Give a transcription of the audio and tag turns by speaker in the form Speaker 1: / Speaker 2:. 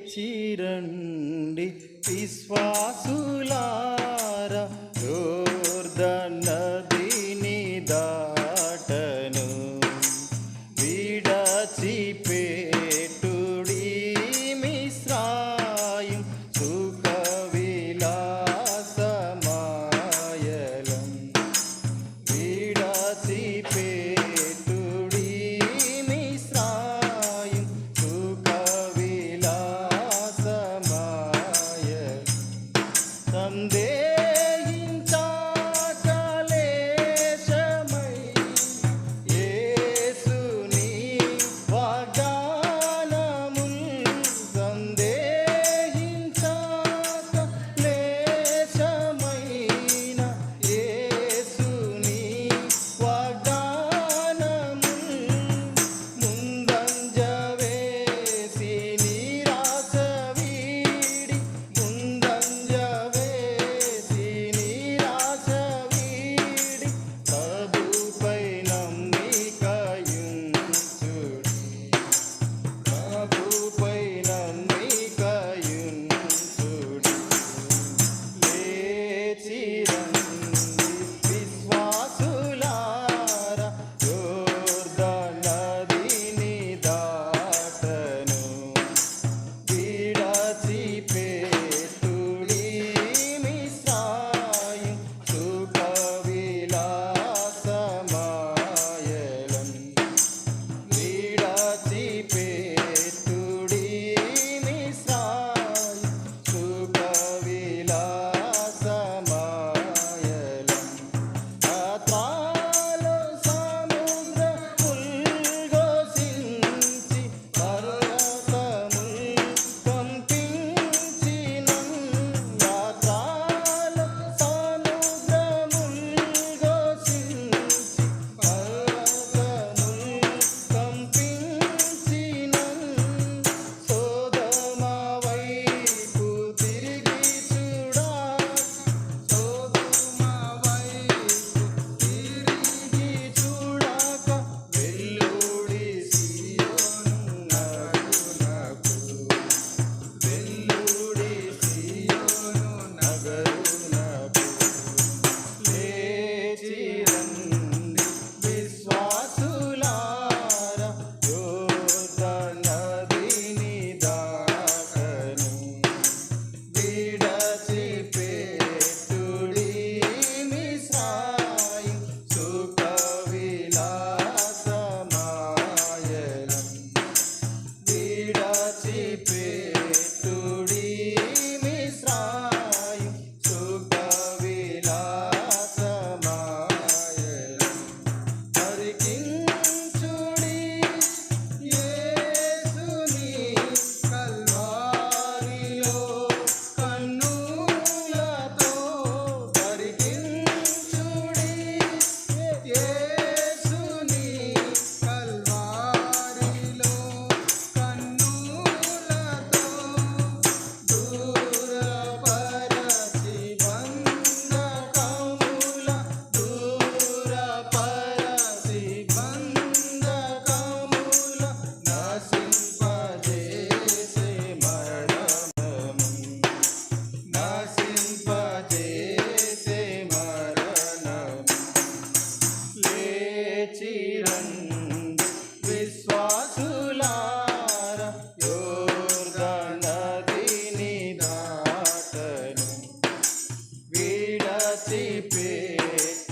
Speaker 1: లేచిరండి విశ్వాసులార యోర్దన్ నదిని దా 안 돼. पे